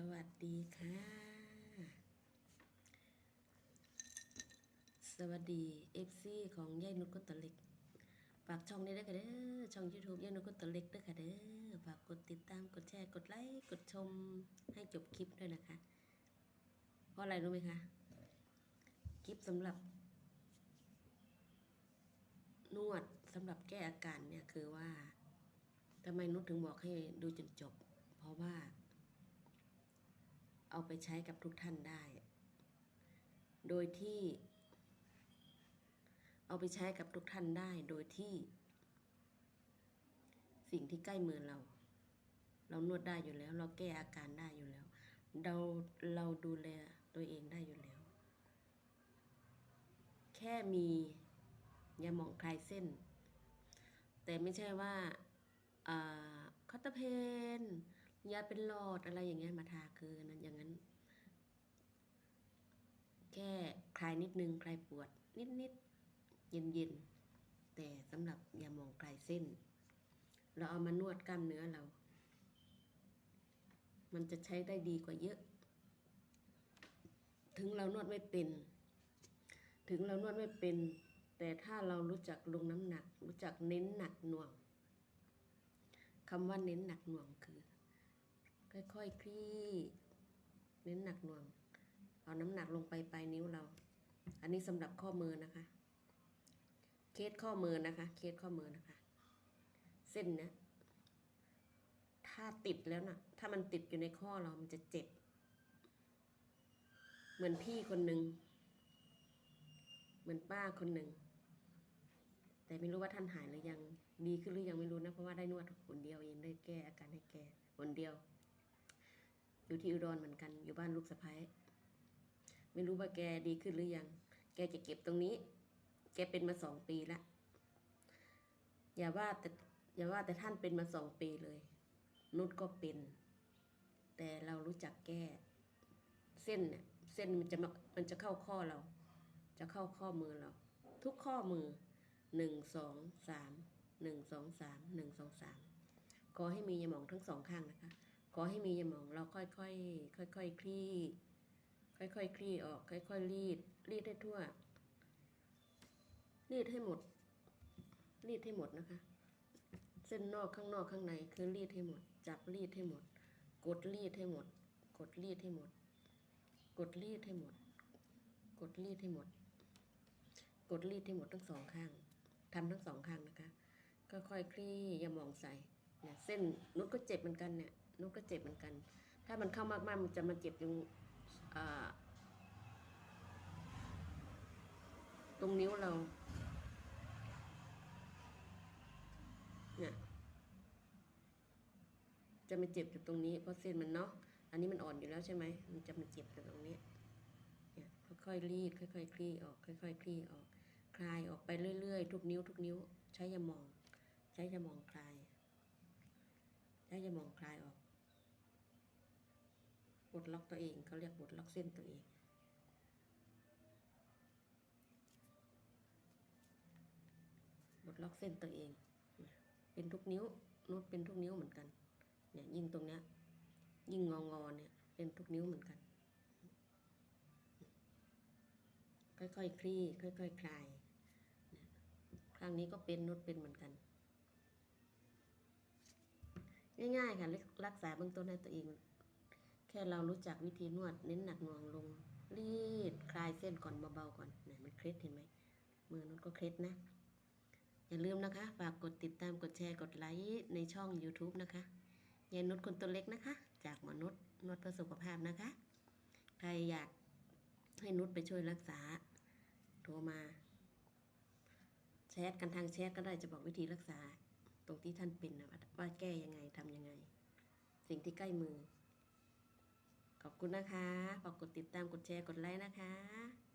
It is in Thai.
สวัสดีค่ะ สวัสดีเอฟซีของยายนุชกุตเล็กฝากช่องนี้ด้วยค่ะเด้อช่อง YouTube ยายนุชกุตเล็กด้วยค่ะเด้อฝากกดติดตามกดแชร์กดไลค์กดชมให้จบคลิปด้วยนะคะ เพราะอะไรรู้ไหมคะคลิปสำหรับ นวดสำหรับแก้อาการเนี่ยคือว่าทำไมนุชถึงบอกให้ดูจนจบ เพราะว่า เอาไปใช้กับทุกท่านได้ โดยที่ เอาไปใช้กับทุกท่านได้โดยที่ สิ่งที่ใกล้มือเรา เรานวดได้อยู่แล้ว เราแก้อาการได้อยู่แล้ว เราเราดูแลตัวเองได้อยู่แล้ว แค่มียาหมองคลายเส้น แต่ไม่ใช่ว่าอ่าคอตเตอร์เพน ยาเป็นหลอดอะไรอย่างเงี้ยมาทาคือนั้นอย่างนั้น แค่คลายนิดนึงคลายปวด นิดนิดเย็นเย็นแต่สำหรับยาหมองคลายเส้น เราเอามานวดกล้ามเนื้อเรา มันจะใช้ได้ดีกว่าเยอะ ถึงเรานวดไม่เป็น ถึงเรานวดไม่เป็น แต่ถ้าเรารู้จักลงน้ำหนัก รู้จักเน้นหนักหน่วงคำว่าเน้นหนักหน่วงคือ ค่อยๆคลี่เน้นหนักหน่วง เอาน้ำหนักลงไปปลายนิ้วเรา อันนี้สำหรับข้อมือนะคะ เคสข้อมือนะคะ เคสข้อมือนะคะ เส้นเนี้ยถ้าติดแล้วนะถ้ามันติดอยู่ในข้อเรา มันจะเจ็บ เหมือนพี่คนหนึ่ง เหมือนป้าคนหนึ่ง แต่ไม่รู้ว่าท่านหายหรือยัง ดีขึ้นหรือยังไม่รู้นะ เพราะว่าได้นวดหนเดียวเองได้แก้อาการให้แกหนเดียว อยู่ที่อุดรเหมือนกัน อยู่บ้านลูกสะพ้ายไม่รู้ว่าแกดีขึ้นหรือยัง แกจะเก็บตรงนี้ แกเป็นมาสองปีละ อย่าว่าแต่อย่าว่าแต่ท่านเป็นมาสองปีเลย นุชก็เป็น แต่เรารู้จักแก้ เส้นเนี่ยเส้นมันจะมามันจะเข้าข้อเรา จะเข้าข้อมือเรา ทุกข้อมือหนึ่งสองสามหนึ่งสองสามหนึ่งสองสามขอให้มียาหมองทั้งสองข้างนะคะ ขอให้มียาหมองเราค่อยๆค่อยๆคลี่ ค่อยๆคลี่ออก ค่อยๆรีด รีดให้ทั่ว รีดให้หมด รีดให้หมดนะคะ เส้นนอกข้างนอกข้างในคือรีดให้หมด จับรีดให้หมด กดรีดให้หมด กดรีดให้หมด กดรีดให้หมด กดรีดให้หมด กดรีดให้หมดทั้งสองข้างทำทั้งสองข้างนะคะ ค่อยๆคลี่อย่ามองใส่เนี่ยเส้นนุชก็เจ็บเหมือนกันเนี่ย นุชก็เจ็บเหมือนกัน ถ้ามันเข้ามากๆมันจะมาเจ็บตรงตรงนิ้วเราเนี่ยจะมาเจ็บอยู่ตรงนี้เพราะเส้นมันเนาะอันนี้มันอ่อนอยู่แล้วใช่ไหมมันจะมาเจ็บอยู่ตรงนี้เนี่ยค่อยๆรีดค่อยๆคลี่ออก ค่อยๆคลี่ออก คลายออกไปเรื่อยๆ ทุกนิ้ว ทุกนิ้ว ใช้ยามอง ใช้ยามองคลาย ใช้ยามองคลายออก ดล็อกตัวเองเขาเรียกบดล็อกเส้นตัวเอง บดล็อกเส้นตัวเอง เป็นทุกนิ้วนุดเป็นทุกนิ้วเหมือนกัน เนี่ยยิ่งตรงเนี้ยยิ่งงองอเนี่ยเป็นทุกนิ้วเหมือนกัน ค่อยๆคลี่ค่อยๆคลายเนี่ยครั้งนี้ก็เป็นนุดเป็นเหมือนกัน ง่ายๆค่ะรักษาเบื้องต้นให้ตัวเอง แค่เรารู้จักวิธีนวดเน้นหนักหน่วงลง รีดคลายเส้นก่อนเบาๆก่อนเนี่ยมันเคล็ดเห็นไหมมือนุดก็เคล็ดนะ อย่าลืมนะคะ ฝากกดติดตามกดแชร์กดไลค์ในช่อง YouTube นะคะยายนุชคนตัวเล็กนะคะ จากมนุษย์นวดเพื่อสุขภาพนะคะ ใครอยากให้นุชไปช่วยรักษา โทรมาแชทกันทางแชทก็ได้จะบอกวิธีรักษา ตรงที่ท่านเป็นนะว่าว่าแก้ยังไงทำยังไง สิ่งที่ใกล้มือ ขอบคุณนะคะ ฝากกดติดตาม กดแชร์ กดไลค์นะคะ